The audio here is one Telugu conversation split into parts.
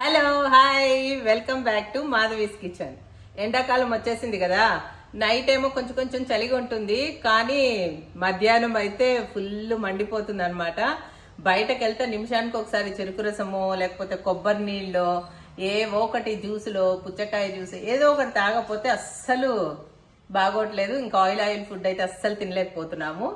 Hello hi welcome back to Madhavi's kitchen ఎండాకాలం వచ్చేసింది కదా. నైట్ ఏమో కొంచెం కొంచెం చలిగా ఉంటుంది. కానీ మధ్యాహ్నం అయితే ఫుల్ మండిపోతుంది అనమాట బయటకు వెళ్తే నిమిషానికి ఒకసారి చెరుకు రసమో లేకపోతే కొబ్బరి నీళ్ళో ఏవో ఒకటి జ్యూసులో పుచ్చకాయ జ్యూస్ ఏదో ఒకటి తాగకపోతే అస్సలు బాగోట్లేదు. ఇంకా ఆయిల్ ఆయిల్ ఫుడ్ అయితే అస్సలు తినలేకపోతున్నాము.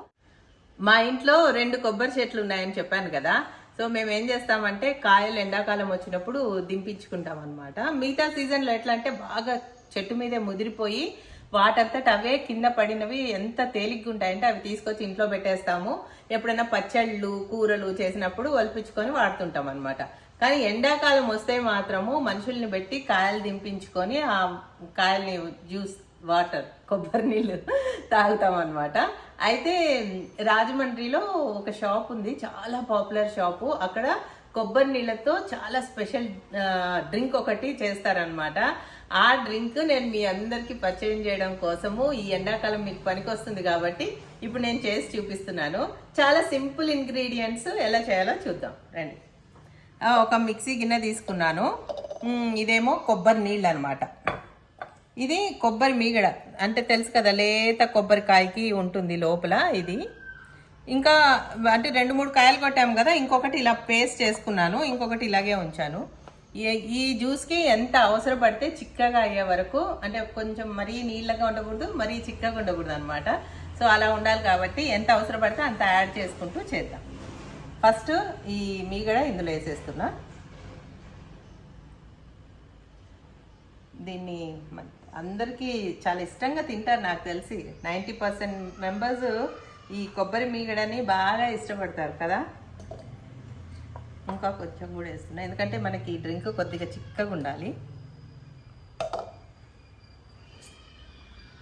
మా ఇంట్లో రెండు కొబ్బరి చెట్లు ఉన్నాయని చెప్పాను కదా. సో మేము ఏం చేస్తామంటే కాయలు ఎండాకాలం వచ్చినప్పుడు దింపించుకుంటాం అనమాట మిగతా సీజన్లో ఎట్లా అంటే బాగా చెట్టు మీదే ముదిరిపోయి వాటంతట అవే కింద పడినవి ఎంత తేలిగ్గా ఉంటాయంటే అవి తీసుకొచ్చి ఇంట్లో పెట్టేస్తాము. ఎప్పుడైనా పచ్చళ్ళు కూరలు చేసినప్పుడు ఒలిపించుకొని వాడుతుంటాం అనమాట కానీ ఎండాకాలం వస్తే మాత్రము మనుషుల్ని పెట్టి కాయలు దింపించుకొని ఆ కాయల్ని జ్యూస్ వాటర్ కొబ్బరి నీళ్ళు తాగుతాం అనమాట అయితే రాజమండ్రిలో ఒక షాప్ ఉంది చాలా పాపులర్ షాపు. అక్కడ కొబ్బరి నీళ్ళతో చాలా స్పెషల్ డ్రింక్ ఒకటి చేస్తారనమాట ఆ డ్రింక్ నేను మీ అందరికీ పరిచయం చేయడం కోసము ఈ ఎండాకాలం మీకు పనికొస్తుంది కాబట్టి ఇప్పుడు నేను చేసి చూపిస్తున్నాను. చాలా సింపుల్ ఇంగ్రీడియంట్స్ ఎలా చేయాలో చూద్దాం. రండి. ఒక మిక్సీ గిన్నె తీసుకున్నాను. ఇదేమో కొబ్బరి నీళ్ళు అనమాట ఇది కొబ్బరి మీగడ. అంటే తెలుసు కదా లేత కొబ్బరికాయకి ఉంటుంది లోపల ఇది. ఇంకా అంటే రెండు మూడు కాయలు కొట్టాము కదా ఇంకొకటి ఇలా పేస్ట్ చేసుకున్నాను ఇంకొకటి ఇలాగే ఉంచాను. ఈ- ఈ జ్యూస్కి ఎంత అవసరపడితే చిక్కగా అయ్యే వరకు అంటే కొంచెం మరీ నీళ్ళగా ఉండకూడదు మరీ చిక్కగా ఉండకూడదు అనమాట సో అలా ఉండాలి కాబట్టి ఎంత అవసరపడితే అంత యాడ్ చేసుకుంటూ చేద్దాం. ఫస్ట్ ఈ మీగడ ఇందులో వేసేస్తున్నా. దీన్ని అందరికీ చాలా ఇష్టంగా తింటారు నాకు తెలిసి. నైంటీ పర్సెంట్ మెంబర్స్ ఈ కొబ్బరి మీగడని బాగా ఇష్టపడతారు కదా? ఇంకా కొంచెం కూడా వేస్తున్నా. ఎందుకంటే మనకి ఈ డ్రింక్ కొద్దిగా చిక్కగా ఉండాలి.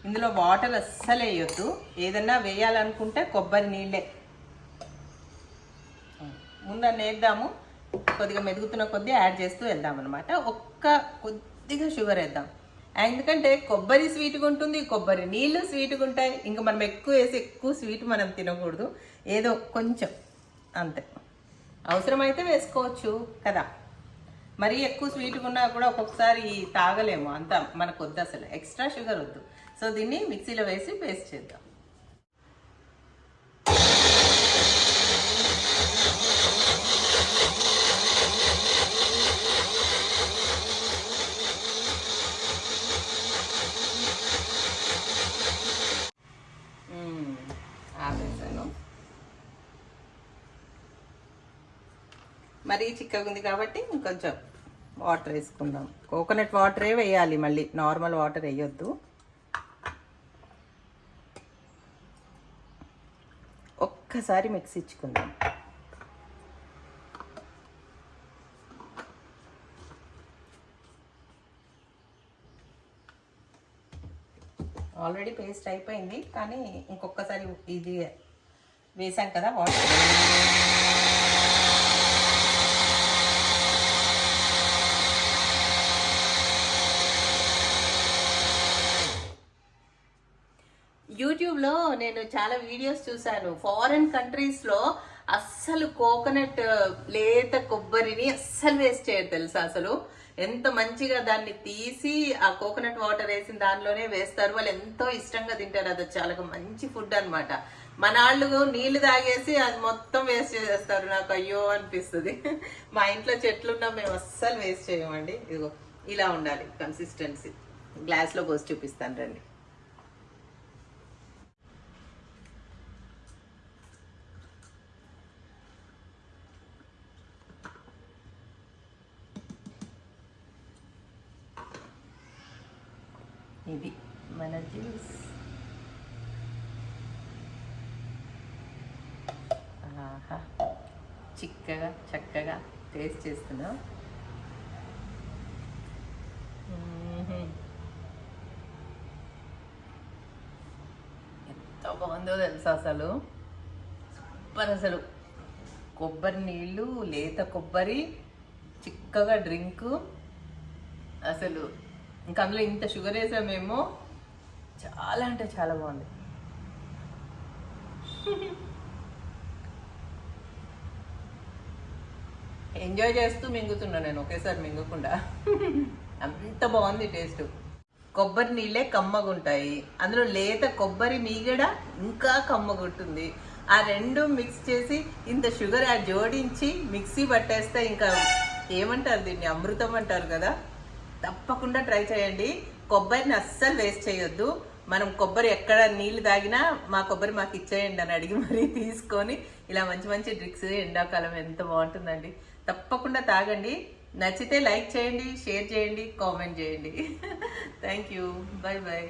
ఇందులో వాటర్ అస్సలు వేయొద్దు. ఏదన్నా వేయాలనుకుంటే కొబ్బరి నీళ్ళే. ముందన్న వేద్దాము కొద్దిగా మెదుగుతున్న కొద్దీ యాడ్ చేస్తూ వెళ్దాం అనమాట ఒక్క కొద్దిగా షుగర్ వేద్దాం. ఎందుకంటే కొబ్బరి స్వీట్గా ఉంటుంది కొబ్బరి నీళ్ళు స్వీట్గా ఉంటాయి. ఇంకా మనం ఎక్కువ వేసి ఎక్కువ స్వీట్ మనం తినకూడదు. ఏదో కొంచెం అంతే. అవసరమైతే వేసుకోవచ్చు కదా. మరీ ఎక్కువ స్వీట్గా ఉన్నా కూడా ఒక్కొక్కసారి తాగలేము. అంత మనకు వద్దు అసలు. ఎక్స్ట్రా షుగర్ వద్దు. సో దీన్ని మిక్సీలో వేసి పేస్ట్ చేద్దాం మ్మ్. ఆపేసాను మరీ చిక్కగా ఉంది కాబట్టి ఇంకొంచెం వాటర్ వేసుకుందాం. కోకోనట్ వాటరే వేయాలి మళ్ళీ. నార్మల్ వాటర్ వేయొద్దు. ఒక్కసారి మిక్స్ ఇచ్చుకుందాం. ఆల్రెడీ పేస్ట్ అయిపోయింది కానీ ఇంకొకసారి ఇది వేసాం కదా వాటర్. యూట్యూబ్లో నేను చాలా వీడియోస్ చూశాను. ఫారెన్ కంట్రీస్లో అస్సలు కోకోనట్ లేత కొబ్బరిని అస్సలు వేస్ట్ చేయరు తెలుసా అసలు? ఎంత మంచిగా దాన్ని తీసి ఆ కోకోనట్ వాటర్ వేసిన దానిలోనే వేస్తారు. వాళ్ళు ఎంతో ఇష్టంగా తింటారు. అది చాలా మంచి ఫుడ్ అన్నమాట. మన వాళ్ళు నీళ్ళు తాగేసి అది మొత్తం వేస్ట్ చేసేస్తారు. నాకు అయ్యో అనిపిస్తుంది. మా ఇంట్లో చెట్లున్నా మేము అస్సలు వేస్ట్ చేయమండి. ఇదిగో ఇలా ఉండాలి కన్సిస్టెన్సీ గ్లాస్లో పోసి చూపిస్తాను రండి. ఇది మన జ్యూస్. ఆహా. చిక్కగా చక్కగా టేస్ట్ చేస్తున్నాం. ఎంత బాగుందో తెలుసా అసలు? సూపర్ అసలు. కొబ్బరి నీళ్ళు లేత కొబ్బరి చిక్కగా డ్రింకు. అసలు ఇంకా అందులో ఇంత షుగర్ వేసామేమో. చాలా అంటే చాలా బాగుంది. ఎంజాయ్ చేస్తూ మింగుతున్నా నేను ఒకేసారి మింగకుండా. అంత బాగుంది టేస్ట్ కొబ్బరి నీళ్ళే కమ్మగుంటాయి. అందులో లేత కొబ్బరి మీగడ ఇంకా కమ్మగుంటుంది. ఆ రెండు మిక్స్ చేసి ఇంత షుగర్ ఆ జోడించి మిక్సీ పట్టేస్తే ఇంకా ఏమంటారు దీన్ని? అమృతం అంటారు కదా? తప్పకుండా ట్రై చేయండి. కొబ్బరిని అస్సలు వేస్ట్ చేయొద్దు. మనం కొబ్బరి ఎక్కడ నీళ్ళు తాగినా మా కొబ్బరి మాకు ఇచ్చేయండి అని అడిగి మరీ తీసుకొని ఇలా మంచి మంచి డ్రింక్స్ ఎండాకాలం ఎంత బాగుంటుందండి. తప్పకుండా తాగండి. నచ్చితే లైక్ చేయండి షేర్ చేయండి కామెంట్ చేయండి. Thank you bye bye